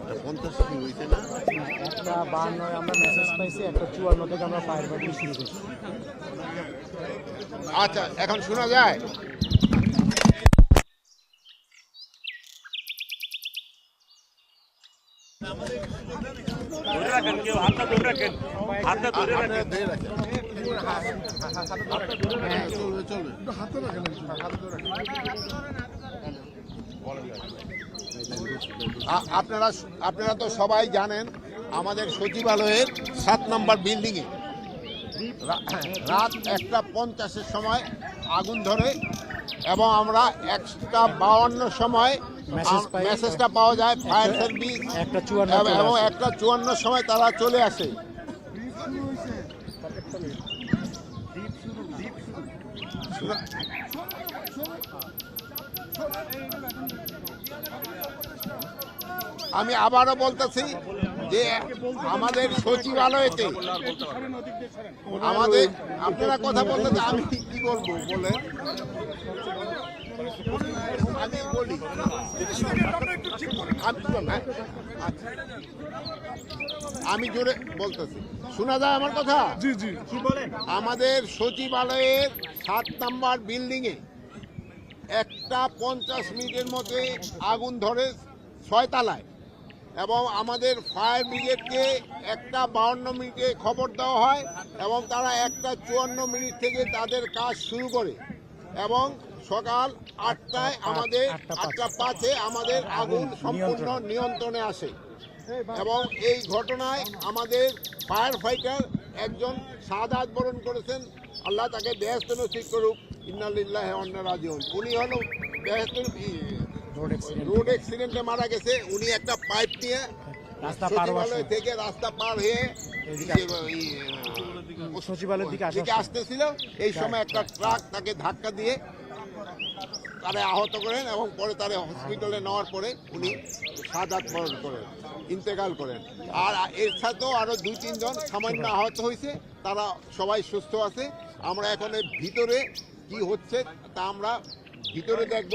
একটা পঞ্চাশ কি হয়েছে না? একটা বান্ন আমরা মেসেজ পাইছি একটা চুয়ান্ন থেকে আমরা ফায়ার ফাইটিং শুরু করছি। আচ্ছা এখন শোনা যায়? ধরে রাখেন কেউ হাতটা ধরে রাখেন। হাতটা ধরে রাখেন। আপনারা ধরে রাখেন। হ্যাঁ, চলবে, চলবে। আ- আপনারা আপনারা তো সবাই জানেন আমাদের সচিবালয়ের সাত নম্বর বিল্ডিংয়ে রাত একটা পঞ্চাশের সময় আগুন ধরে এবং আমরা একটা বাউন্ন সময় মেসেজটা পাওয়া যায় ফায়ার সার্ভিস এবং-। একটা চুয়ান্ন সময় তারা চলে আসে আমি আবারও বলতেছি যে আমাদের সচিবালয়তে আমাদের আপনারা কথা বলতে আমি কি বলব বলে আমি বলি আমি-। আমি জোরে বলতেছি। শোনা যায় আমার কথা? জি জি। কি বলেন? আমাদের সচিবালয়ের সাত নাম্বার বিল্ডিংয়ে একটা পঞ্চাশ মিনিটের মধ্যে আগুন ধরে ছয়তলায় এবং আমাদের ফায়ার ব্রিগেডকে একটা বাউন্ন মিনিটে খবর দেওয়া হয় এবং তারা একটা চুয়ান্ন মিনিট থেকে তাদের কাজ শুরু করে। এবং সকাল আটটায় আমাদের আটটা পাঁচ। আমাদের আগুন সম্পূর্ণ নিয়ন্ত্রণে। আসে। এবং এই ঘটনায় আমাদের ফায়ার ফাইটার একজন সাদাত বরণ করেছেন। আল্লাহ তাকে ব্যস্ত নসিব করুক। ইন্নালিল্লাহ অন্য রাজিউন। উনি হলো ব্যস্ত রোড অ্যাক্সিডেন্ট মারা গেছে। উনি একটা পাইপ নিয়ে রাস্তা পার থেকে রাস্তা পার হয়ে সচিবালয়ের দিকে দিকে আসতেছিল। এই সময় একটা ট্রাক তাকে ধাক্কা দিয়ে তারে আহত করেন এবং পরে তারে হসপিটালে নেওয়ার পরে উনি সাদাত বরণ করেন ইন্তেকাল করেন। আর এর সাথেও আরও দুই তিনজন সামান্য আহত হয়েছে। তারা সবাই সুস্থ আছে। আমরা এখন ভিতরে কি হচ্ছে তা আমরা ভিতরে দেখব।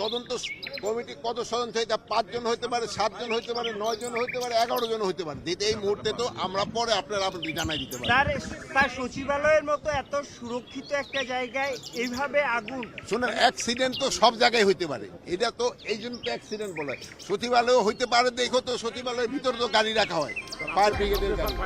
তদন্ত কমিটি কত সদস্য এটা পাঁচজন হইতে পারে সাতজন হইতে পারে নয় জন হতে পারে এগারো জন হইতে পারে? যেটা এই মুহূর্তে তো আমরা পরে আপনার আপনাদের জানাই দিতে পারি। তার সচিবালয়ের মতো এত সুরক্ষিত একটা জায়গায় এইভাবে আগুন শোনেন অ্যাক্সিডেন্ট তো সব জায়গায় হইতে পারে। এটা তো এই জন্য তো অ্যাক্সিডেন্ট বলে সচিবালয় হইতে পারে দেখো তো সচিবালয়ের ভিতরে তো গাড়ি রাখা হয়। ফায়ার ব্রিগেডের গাড়ি।